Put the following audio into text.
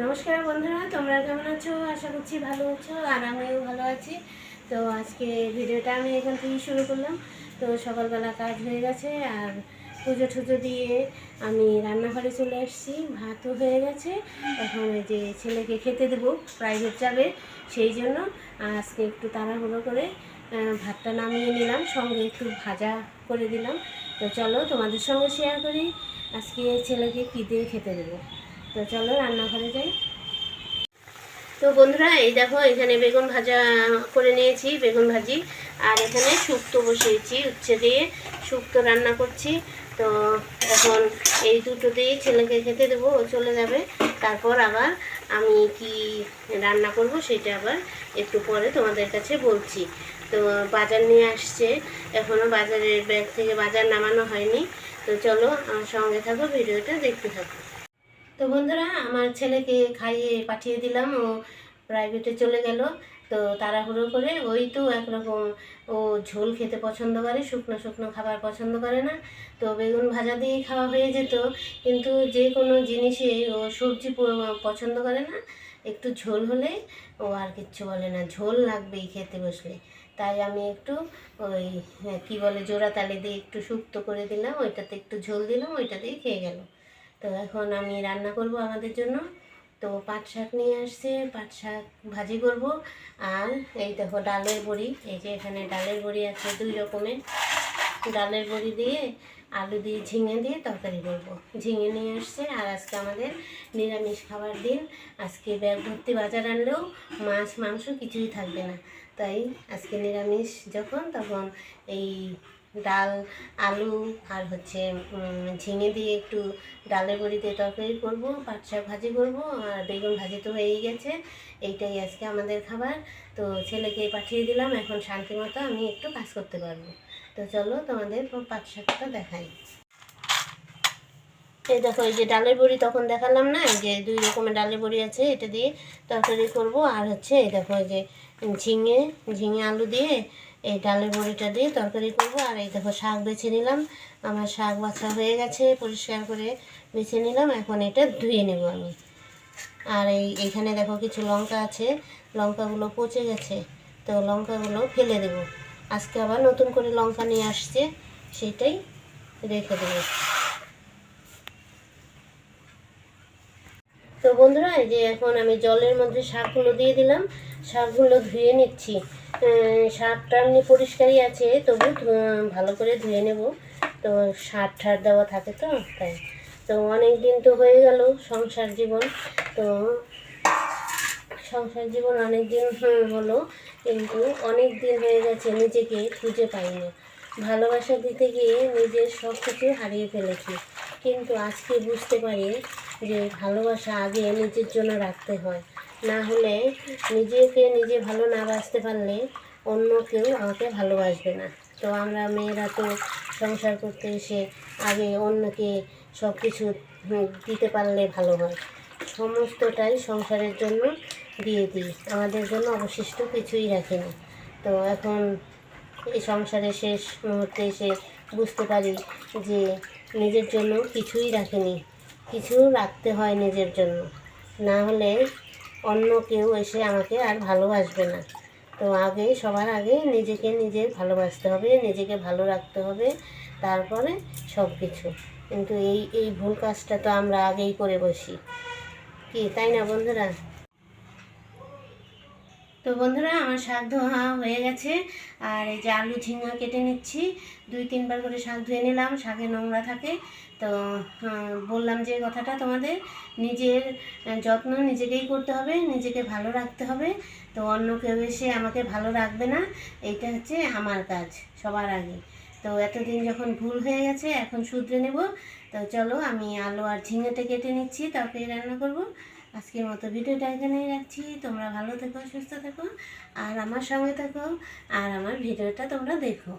নমস্কার বন্ধুরা, তোমরা কেমন আছো? আশা করছি ভালো আছো আর আমিও ভালো আছি। তো আজকে ভিডিওটা আমি এখান থেকেই শুরু করলাম। তো সকালবেলা কাজ হয়ে গেছে আর পুজো টুজো দিয়ে আমি রান্নাঘরে চলে এসেছি। ভাতও হয়ে গেছে। এখন ওই যে ছেলেকে খেতে দেবো প্রাইভেট যাবে সেই জন্য। আজকে একটু তাড়াহুড়ো করে ভাতটা নামিয়ে নিলাম, সঙ্গে একটু ভাজা করে দিলাম। তো চলো তোমাদের সঙ্গে শেয়ার করি, আজকে ছেলেকে কী দিয়ে খেতে দেবো? তো চলো রান্নাঘরে যাই। তো বন্ধুরা, এই দেখো, এখানে বেগুন ভাজা করে নিয়েছি, বেগুন ভাজি। আর এখানে শুক্তো বসিয়েছি, উচ্ছে দিয়ে শুক্তো রান্না করছি। তো এখন এই দুটো দিয়ে ছেলেকে খেতে দেবো, ও চলে যাবে। তারপর আবার আমি কি রান্না করব সেটা আবার একটু পরে তোমাদের কাছে বলছি। তো বাজার নিয়ে আসছে এখনও বাজারের ব্যাগ থেকে বাজার নামানো হয়নি। তো চলো আমার সঙ্গে থাকো, ভিডিওটা দেখতে থাকো। তো বন্ধুরা, আমার ছেলেকে খাইয়ে পাঠিয়ে দিলাম। ও প্রাইভেটে চলে গেল। তো তাড়াহুড়ো করে ওই তো একরকম ও ঝোল খেতে পছন্দ করে, শুকনো শুকনো খাবার পছন্দ করে না। তো বেগুন ভাজা দিয়েই খাওয়া হয়ে যেত। কিন্তু যে কোনো জিনিসে ও সবজি পছন্দ করে না। একটু ঝোল হলে ও আর কিচ্ছু বলে না। ঝোল লাগবেই খেতে বসলে। তাই আমি একটু ওই, কী বলে, জোড়া তালে দিয়ে একটু শুক্তো করে দিলাম। ওইটাতে একটু ঝোল দিলাম, ওইটা দিয়ে খেয়ে গেল। তো এখন আমি রান্না করব আমাদের জন্য। তো পাট শাক নিয়ে আসছে, পাট শাক ভাজি করব। আর এই দেখো ডালের বড়ি, এই যে এখানে ডালের বড়ি আছে দুই রকমের। ডালের বড়ি দিয়ে আলু দিয়ে ঝিঙে দিয়ে তরকারি করব। ঝিঙে নিয়ে আসছে, আর আজকে আমাদের নিরামিষ খাবার দিন। আজকে ব্যাগ ভর্তি বাজার আনলেও মাছ, মাংস কিছুই থাকবে না। তাই আজকে নিরামিষ যখন, তখন এই ডাল, আলু আর হচ্ছে ঝিঙে দিয়ে একটু ডালের বড়িতে তরকারি করব, পাট শাক ভাজি করব, আর বেগুন ভাজি তো হয়েই গেছে। এইটাই আজকে আমাদের খাবার। তো ছেলেকে পাঠিয়ে দিলাম, এখন শান্তি মতো আমি একটু কাজ করতে পারব। তো চলো তোমাদের পাট শাকটা দেখাই। এই দেখো, এই যে ডালের বড়ি তখন দেখালাম না যে দুই রকমের ডালের বড়ি আছে, এটা দিয়ে তরকারি করব। আর হচ্ছে, এই দেখো যে ঝিঙে ঝিঙে আলু দিয়ে এই ডালের বড়িটা দিয়ে তরকারি করব। আর এই দেখো শাক বেছে নিলাম। আমার শাক বাছা হয়ে গেছে, পরিষ্কার করে বেছে নিলাম। এখন এটা ধুয়ে নেব আমি। আর এই, এখানে দেখো কিছু লঙ্কা আছে। লঙ্কাগুলো পচে গেছে। তো লঙ্কাগুলো ফেলে দেব। আজকে আবার নতুন করে লঙ্কা নিয়ে আসছে। সেটাই রেখে দেবো। তো বন্ধুরা, এই যে এখন আমি জলের মধ্যে শাকগুলো দিয়ে দিলাম। শাকগুলো ধুয়ে নিচ্ছি। শাকটা এমনি পরিষ্কারই আছে, তবু ভালো করে ধুয়ে নেব। তো সার ঠার দেওয়া থাকে তো, তাই। তো অনেক দিন তো হয়ে গেল সংসার জীবন, তো সংসার জীবন অনেক দিন হলো, কিন্তু অনেক দিন হয়ে গেছে নিজেকে খুঁজে পাইনি। ভালোবাসা দিতে গিয়ে নিজের সব কিছু হারিয়ে ফেলেছি। কিন্তু আজকে বুঝতে পারি যে ভালোবাসা আগে নিজের জন্য রাখতে হয়। না হলে নিজেকে নিজে ভালো না বাঁচতে পারলে অন্য কেউ আমাকে ভালোবাসবে না। তো আমরা মেয়েরা তো সংসার করতে এসে আগে অন্যকে সব কিছু দিতে পারলে ভালো হয়। সমস্তটাই সংসারের জন্য দিয়ে দিই। আমাদের জন্য অবশিষ্ট কিছুই রাখি না। তো এখন এই সংসারের শেষ মুহূর্তে এসে বুঝতে পারি যে নিজের জন্য কিছুই রাখিনি। কিছু রাখতে হয় নিজের জন্য। না হলে অন্য কেউ এসে আমাকে আর ভালোবাসবে না। তো আগে, সবার আগে নিজেকে নিজে ভালোবাসতে হবে, নিজেকে ভালো রাখতে হবে, তারপরে সব কিছু কিন্তু এই এই ভুল কাজটা তো আমরা আগেই করে বসি। কি, তাই না বন্ধুরা? তো বন্ধুরা, আমার শাক ধোয়া হয়ে গেছে। আর এই যে আলু ঝিঙা কেটে নিচ্ছি। দুই, তিনবার করে শাক ধুয়ে নিলাম, শাকে নোংরা থাকে। তো বললাম যে কথাটা তোমাদের, নিজের যত্ন নিজেকেই করতে হবে, নিজেকে ভালো রাখতে হবে। তো অন্য কেউ এসে আমাকে ভালো রাখবে না, এইটা হচ্ছে আমার কাজ, সবার আগে। তো এতদিন যখন ভুল হয়ে গেছে, এখন শুধরে নেব। তো চলো, আমি আলু আর ঝিঙেটা কেটে নিচ্ছি, তরকারি রান্না করব। আজকের মতো ভিডিওটা এখানেই রাখছি। তোমরা ভালো থেকো, সুস্থ থেকো, আর আমার সঙ্গে থেকো, আর আমার ভিডিওটা তোমরা দেখো।